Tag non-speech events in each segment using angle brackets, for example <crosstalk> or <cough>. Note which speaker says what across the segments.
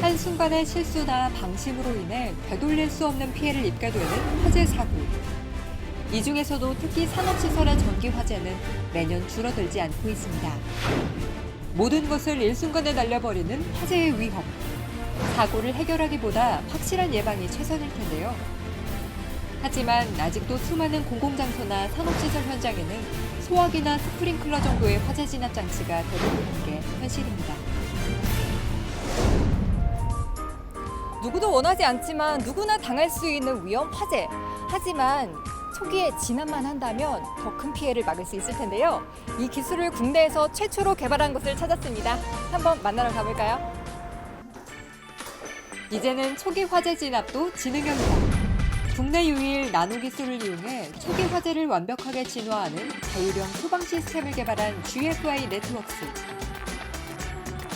Speaker 1: 한순간의 실수나 방심으로 인해 되돌릴 수 없는 피해를 입게 되는 화재 사고. 이 중에서도 특히 산업시설의 전기 화재는 매년 줄어들지 않고 있습니다. 모든 것을 일순간에 날려버리는 화재의 위험. 사고를 해결하기보다 확실한 예방이 최선일 텐데요. 하지만 아직도 수많은 공공장소나 산업시설 현장에는 소화기나 스프링클러 정도의 화재 진압 장치가 대부분인 게 현실입니다.
Speaker 2: 누구도 원하지 않지만 누구나 당할 수 있는 위험 화재. 하지만 초기에 진압만 한다면 더 큰 피해를 막을 수 있을 텐데요. 이 기술을 국내에서 최초로 개발한 곳을 찾았습니다. 한번 만나러 가볼까요?
Speaker 1: 이제는 초기 화재 진압도 지능형이다. 국내 유일 나노 기술을 이용해 초기 화재를 완벽하게 진화하는 자율형 소방 시스템을 개발한 GFI 네트워크스.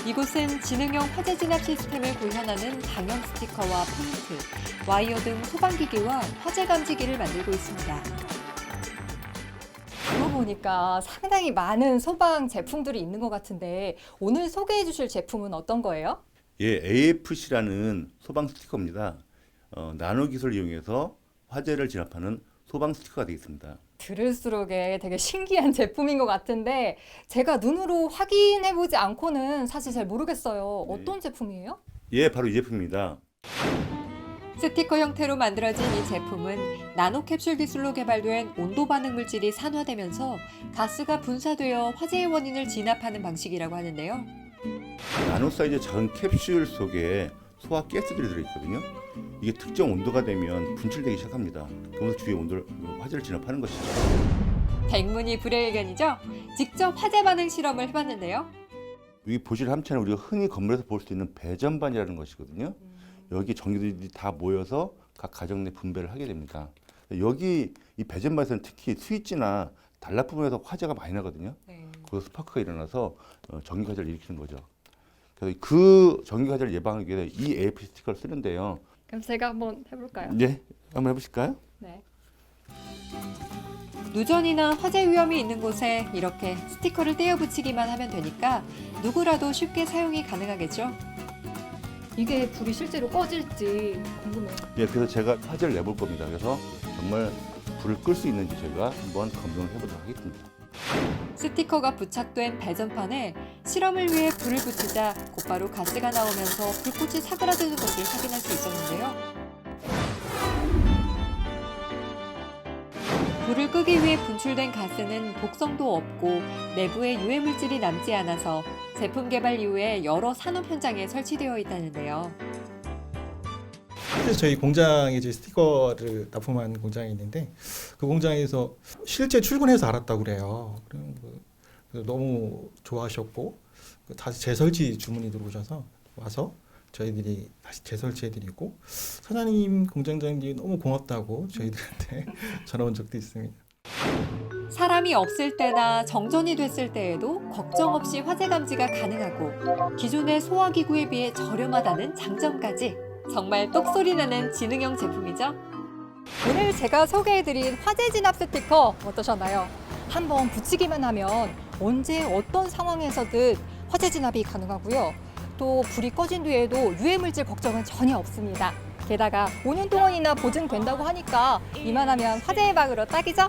Speaker 1: 이곳은 지능형 화재 진압 시스템을 구현하는 방형 스티커와 페인트, 와이어 등 소방기기와 화재 감지기를 만들고 있습니다.
Speaker 2: 들어보니까 상당히 많은 소방 제품들이 있는 것 같은데 오늘 소개해 주실 제품은 어떤 거예요?
Speaker 3: 예, AFC라는 소방 스티커입니다. 어, 나노 기술을 이용해서 화재를 진압하는 소방 스티커가 되겠습니다.
Speaker 2: 들을수록에 되게 신기한 <laughs> 제품인 것 같은데 제가 눈으로 확인해 보지 않고는 사실 잘 모르겠어요.
Speaker 3: 네.
Speaker 2: 어떤 제품이에요?
Speaker 3: 예, 바로 이 제품입니다.
Speaker 1: 스티커 형태로 만들어진 이 제품은 나노 캡슐 기술로 개발된 온도 반응 물질이 산화되면서 가스가 분사되어 화재의 원인을 진압하는 방식이라고 하는데요.
Speaker 3: 나노 사이즈 작은 캡슐 속에 소화 가스들이 들어있거든요. 이게 특정 온도가 되면 분출되기 시작합니다. 그러면서 주위의 온도를 화재를 진압하는 것이죠.
Speaker 1: 백문이 불여일견이죠? 직접 화재 반응 실험을 해봤는데요.
Speaker 3: 여기 보실 함체는 우리가 흔히 건물에서 볼 수 있는 배전반이라는 것이거든요. 여기 전기들이 다 모여서 각 가정 내 분배를 하게 됩니다. 여기 이 배전반에서는 특히 스위치나 단락 부분에서 화재가 많이 나거든요. 거기서 스파크가 일어나서 어, 전기 화재를 일으키는 거죠. 그래서 그 전기 화재를 예방하기 위해 이 AF 스티커를 쓰는데요.
Speaker 2: 그럼 제가 한번 해볼까요?
Speaker 3: 네, 한번 해보실까요?
Speaker 2: 네.
Speaker 1: 누전이나 화재 위험이 있는 곳에 이렇게 스티커를 떼어 붙이기만 하면 되니까 누구라도 쉽게 사용이 가능하겠죠.
Speaker 2: 이게 불이 실제로 꺼질지 궁금해요.
Speaker 3: 예, 그래서 제가 화재를 내볼 겁니다. 그래서 정말 불을 끌 수 있는지 저희가 한번 검증을 해보도록 하겠습니다.
Speaker 1: 스티커가 부착된 배전판에 실험을 위해 불을 붙이자 곧바로 가스가 나오면서 불꽃이 사그라드는 것을 확인할 수 있었는데요. 불을 끄기 위해 분출된 가스는 독성도 없고 내부에 유해 물질이 남지 않아서 제품 개발 이후에 여러 산업 현장에 설치되어 있다는데요.
Speaker 4: 실제 저희 공장에 이제 스티커를 납품한 공장이 있는데 그 공장에서 실제 출근해서 알았다고 그래요. 너무 좋아하셨고 그 다시 재설치 주문이 들어오셔서 와서 저희들이 다시 재설치해드리고 사장님 공장장님이 너무 고맙다고 저희들한테 <laughs> 전화 온 적도 있습니다.
Speaker 1: 사람이 없을 때나 정전이 됐을 때에도 걱정 없이 화재 감지가 가능하고 기존의 소화기구에 비해 저렴하다는 장점까지 정말 똑소리 나는 지능형 제품이죠.
Speaker 2: 오늘 제가 소개해드린 화재 진압 스티커 어떠셨나요? 한번 붙이기만 하면 언제 어떤 상황에서든 화재 진압이 가능하고요. 또 불이 꺼진 뒤에도 유해 물질 걱정은 전혀 없습니다. 게다가 5년 동안이나 보증된다고 하니까 이만하면 화재 예방으로 딱이죠?